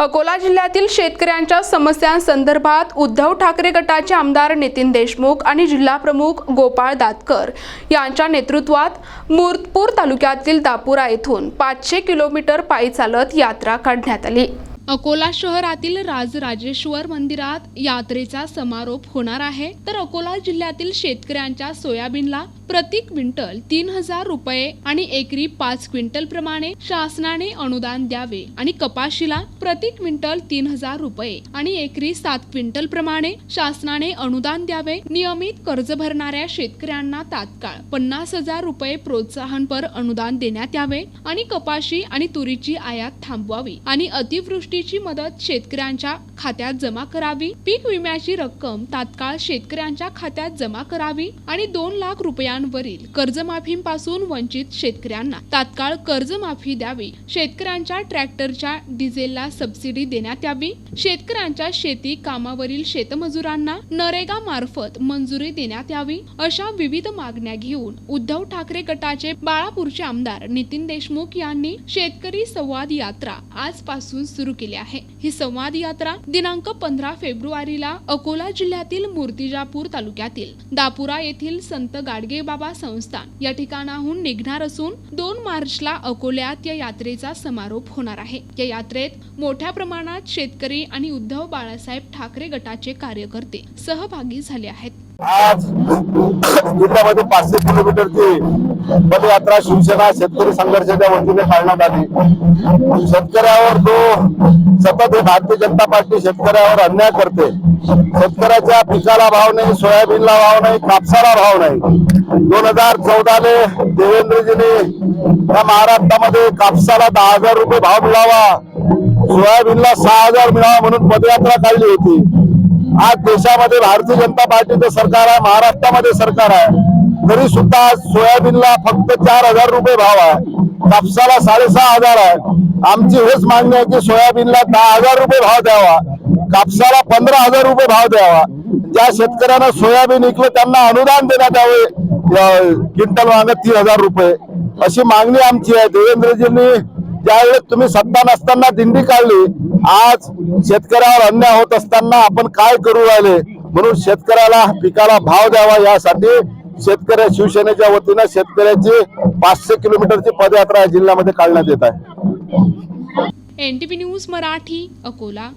अकोला जिल्ह्यातील शेतकऱ्यांच्या समस्यांसंदर्भात उद्धव ठाकरे गटाचे आमदार नितीन देशमुख आणि जिल्हा प्रमुख गोपाळ दातकर यांच्या नेतृत्वात मूर्तपूर तालुक्यातील दापुरा येथून पाचशे किलोमीटर पायी चालत यात्रा काढण्यात आली. अकोला शहरातील राजराजेश्वर मंदिरात यात्रेचा समारोप होणार आहे. तर अकोला जिल्ह्यातील शेतकऱ्यांच्या सोयाबीनला प्रति क्विंटल तीन हजार रुपये आणि एकरी पाच क्विंटल प्रमाणे शासनाने अनुदान द्यावे आणि कपाशीला प्रति क्विंटल तीन हजार रुपये आणि एकरी सात क्विंटल प्रमाणे शासनाने अनुदान द्यावे. नियमित कर्ज भरणाऱ्या शेतकऱ्यांना तात्काळ पन्नास हजार रुपये प्रोत्साहनपर अनुदान देण्यात यावे आणि कपाशी आणि तुरीची आयात थांबवावी आणि अतिवृष्टी अतिवृष्टीची मदत शेतकऱ्यांच्या खात्यात जमा करावी. पीक विम्याची रक्कम तात्काळ शेतकऱ्यांच्या खात्यात जमा करावी आणि दोन लाख रुपयांवरील कर्जमाफीपासून वंचित शेतकऱ्यांना तात्काळ कर्जमाफी द्यावी. शेतकऱ्यांच्या ट्रॅक्टरच्या डिझेलला सबसिडी देण्यात यावी. शेतकऱ्यांच्या शेती कामावरील शेतमजुरांना नरेगा मार्फत मंजुरी देण्यात यावी. अशा विविध मागण्या घेऊन उद्धव ठाकरे गटाचे बाळापूरचे आमदार नितीन देशमुख यांनी शेतकरी संवाद यात्रा आजपासून सुरू केली. आहे. ही संवाद यात्रा दिनांक पंधरा फेब्रुवारीला अकोला जिल्ह्यातील मूर्तिजापूर तालुक्यातील दापुरा येथील संत गाडगे बाबा संस्थान या ठिकाणाहून निघणार असून दोन मार्चला अकोल्यात या यात्रेचा समारोप होणार आहे. या यात्रेत मोठ्या प्रमाणात शेतकरी आणि उद्धव बाळासाहेब ठाकरे गटाचे कार्यकर्ते सहभागी झाले आहेत. आज जिल्ह्यामध्ये पाचशे किलोमीटरची पदयात्रा शिवसेना शेतकरी संघर्षाच्या वतीने काढण्यात आली. शेतकऱ्यावर जो सतत भारतीय जनता पार्टी शेतकऱ्यावर अन्याय करते. शेतकऱ्याच्या पिकाला भाव नाही सोयाबीनला भाव नाही कापसाला भाव नाही. दोन हजार चौदाले देवेंद्रजीने या महाराष्ट्रामध्ये कापसाला दहा हजार रुपये भाव मिळावा सोयाबीनला सहा हजार मिळावा म्हणून पदयात्रा काढली होती. आज देशामध्ये भारतीय जनता पार्टीचं सरकार आहे महाराष्ट्रामध्ये सरकार आहे. तरी सुद्धा आज सोयाबीनला फक्त चार हजार रुपये भाव आहे. कापसाला साडेसहा हजार आहे. आमची हेच मागणी आहे की सोयाबीनला दहा हजार रुपये भाव द्यावा. कापसाला पंधरा हजार रुपये भाव द्यावा. ज्या शेतकऱ्यांना सोयाबीन विकलं त्यांना अनुदान देण्यात यावे. क्विंटल मागे तीन हजार रुपये. अशी मागणी आमची आहे. देवेंद्रजींनी ज्यावेळेस तुम्ही सत्ता नसताना दिंडी काढली आज शेतकऱ्यावर अन्याय होत असताना आपण काय करू राहिले? म्हणून शेतकऱ्याला पिकाला भाव द्यावा यासाठी शेतकऱ्या शिवसेनेच्या वतीनं शेतकऱ्याची पाचशे किलोमीटरची पदयात्रा या जिल्ह्यामध्ये काढण्यात येत आहे. NTP news Marathi Akola.